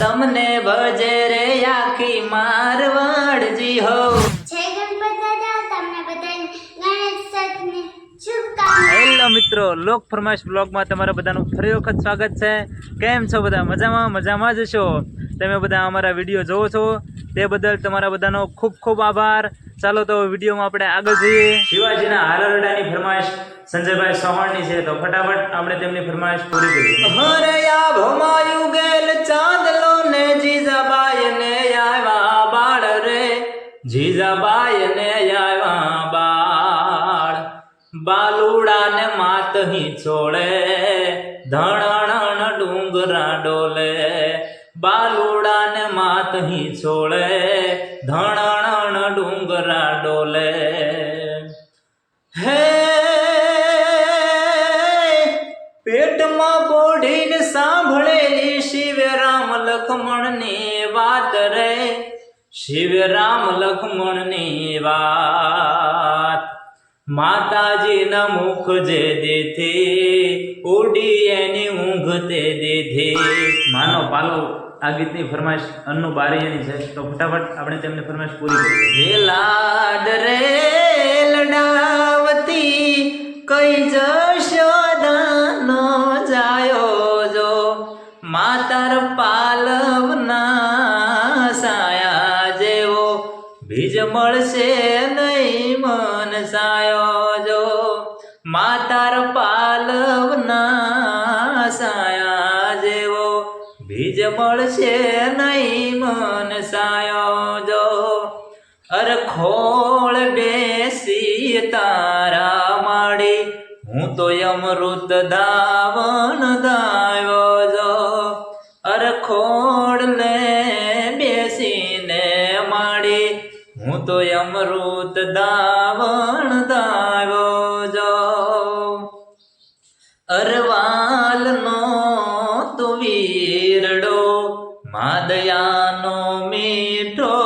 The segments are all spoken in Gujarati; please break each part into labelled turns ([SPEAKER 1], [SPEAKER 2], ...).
[SPEAKER 1] તમને ભજે રે આખી મારવાડજી હો.
[SPEAKER 2] જય ગણપત દાદા તમને બધાને ગણેશ ચતુર્થની શુભકામના.
[SPEAKER 1] હેલો મિત્રો લોક ફરમાઈશ બ્લોગમાં તમારા બધાનું ફરી વખત સ્વાગત છે. કેમ છો બધા? મજામાં? મજામાં જ છો? તમે બધા અમારા વીડિયો જોવો છો? તે બદલ તમારા બધાનો ખૂબ ખૂબ આભાર. ચાલો તો વિડીયોમાં આપણે આગળ જઈએ. શિવાજીના હારરડાની ફરમાઈશ સંજયભાઈ ચૌહાણની છે. તો ફટાફટ આપણે તેમની ફરમાઈશ પૂરી કરીએ. જીજાબાઈ ને આવ્યા બાળ. બાલુડા ને માતહી છોડે ધણણ ડુંગરા ડોલે. બાલુડા ને માતહી છોડે ધણણ ડુંગરા ડોલે. હે પેટમાં બોઢીને સાંભળેલી શિવ રામ લખમણની વાત શિવ રામ લખમણની વાત. માતાજીના મુખ જે દેથી ઉડી એની ઊંઘ તે દેથી. માનો, પાલો, આ ગીતની ફરમાશ અન્નુ બારીયાની છે. તો ફટાફટ આપણે તેમને ફરમાશ પૂરી કરીએ. લાડ રે લડાવતી સાયો જો માતાર પાલવના સાયા જેવો બીજ મળશે નહીં મન સાયો જો. અર ખોળ બેસી તારા માડી હું તો અમૃત દાવણ હું તો અમૃત દાવણ દાવો જો અરવાલનો તું વીરડો માદયાનો મીઠો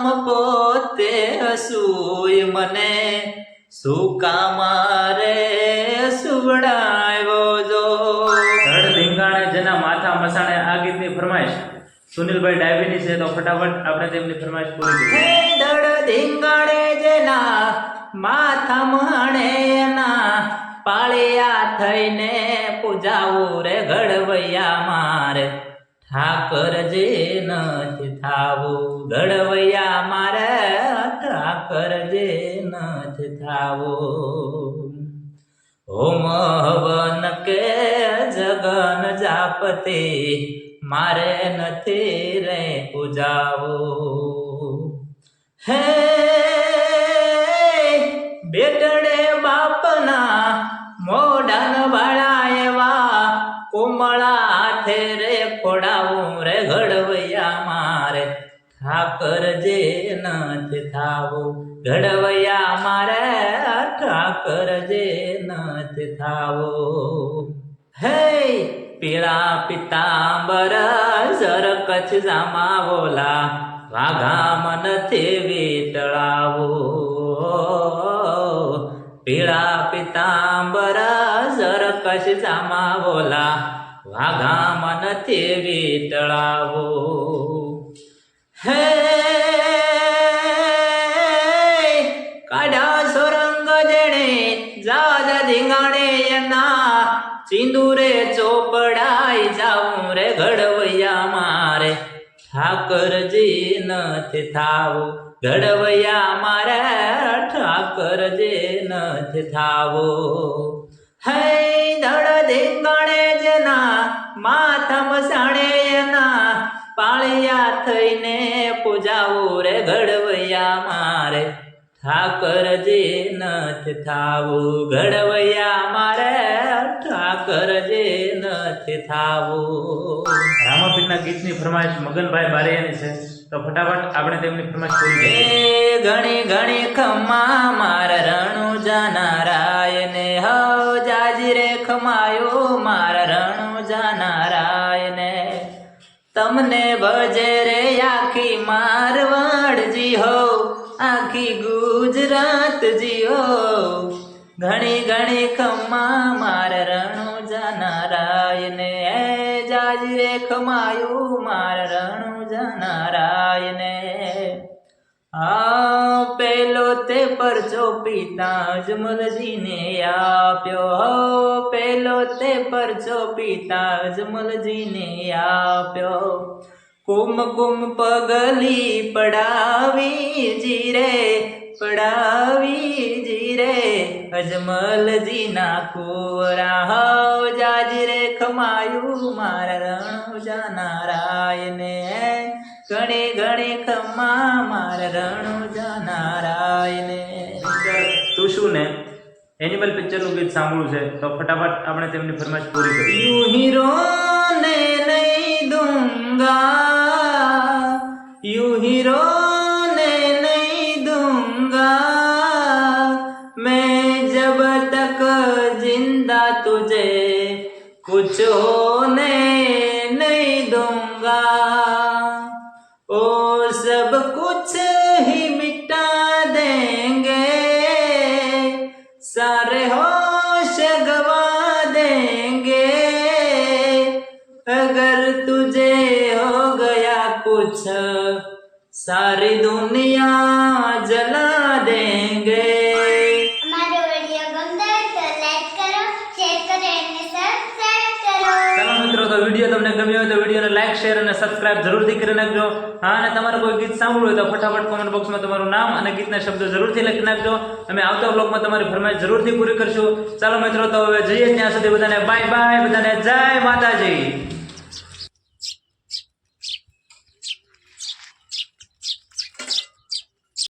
[SPEAKER 1] બીનામ પોતે હસુય મને. સુકા મારે સુવડાવ્યો જો? ધડ ધીંગાણે જેના માથા મસાણે આ ગીતની ફરમાઈશ. સુનિલભાઈ ડાયાબિટીસ છે તો ફટાફટ આપણે તેમની ફરમાઈશ પૂરી કરીએ. ધડ ધીંગાણે જેના માથા મણે એના પાળિયા થઈને પૂજાવું રે ઘડવૈયા મારે. ઠાકર જે નથી થાવું. ગળવૈયા મારે ઠાકર જે નથી થાવું. હોમ હવન કે જગન જાપતે, મારે નથી રે પૂજાવો. હે બેટડે બાપના મોડન વાળા એવા કોમળા હાથે રે ખોડાવું, રે ઘડવૈયા મારે. ઠાકર જે નથી થાવું, ઘડવૈયા મારે, ઠાકર જે નથી થાવું. હે પીળા પિતાંબર સર કચ્છ જામા બોલા વાઘામ નથી વીટળાવો. પીળા પિતાંબર સર કચ્છ જામા બોલા વાઘામ નથી વીટળાવો. હે, કાઢા સોરંગ જણે જાદ ધીંગાણે એના સિંદુરે ચોપડાઈ જાઉં રે ઘડવૈયા મારે. ઠાકરજી નથી થાવો, ઘડવૈયા મારે, ઠાકરજી નથી થાવું. હે ધડ ધીંગાણે જેના માથા મસાણે એના. પાળિયા થઈને પૂજાવું રે ઘડવૈયા મારે. ઠાકરજી નથી થાવું ઘડવૈયા મારે. ઠાકરજી નથી થાવું. રામાપીરના ગીતની ફરમાઈશ મગનભાઈ બારિયાની છે. તો ફટાફટ આપણે તેમની ફરમાઈશ પૂરી ઘણી ઘણી ખમ્મા જાજી રે ખમાયો મારા રણુ જાનારાય ને તમને ભજે રે આખી મારવાડજી હો, આખી ગુજરાતજી હો. ઘણી ઘણી ખમા માર રણો જાનારાયને જાજ રે ખમાયું માર રણુ જાનારાયને પરચો પિતા અજમલજીને આપ્યો હો, પેલો તે પરચો પિતા અજમલજીને આપ્યો કુમકુમ પગલી પડાવી જીરે પડાવી જીરે, અજમલજીના કોરા હો, જાજરે ખમાયું મારા રણુ જાનારાયને ઘણે ઘણે ખમા મારા રણુ જાનારાયને ખુશુને એનિમલ પિક્ચરનું ગીત સાંભળવું છે, તો ફટાફટ આપણે તેમની ફરમાઈશ પૂરી કરી યુ હીરો ને નહીં દૂંગા, મેં જબ તક જિંદા તુજે, કુછ હોને નહીં દૂંગા. होश गवा देंगे સબસ્ક્રાઇબ જરૂરથી કરી નાખજો. હા, અને તમારે કોઈ ગીત સાંભળવું હોય તો ફટાફટ કોમેન્ટ બોક્સમાં તમારું નામ અને ગીતના શબ્દો જરૂરથી લખી નાખજો. અમે આવતા બ્લોગમાં તમારી ફરમાઈશ જરૂરથી પૂરી કરશું. ચાલો મિત્રો, તો હવે જઈએ ત્યાં સુધી બધાને બાય બાય બધાને જય માતાજી.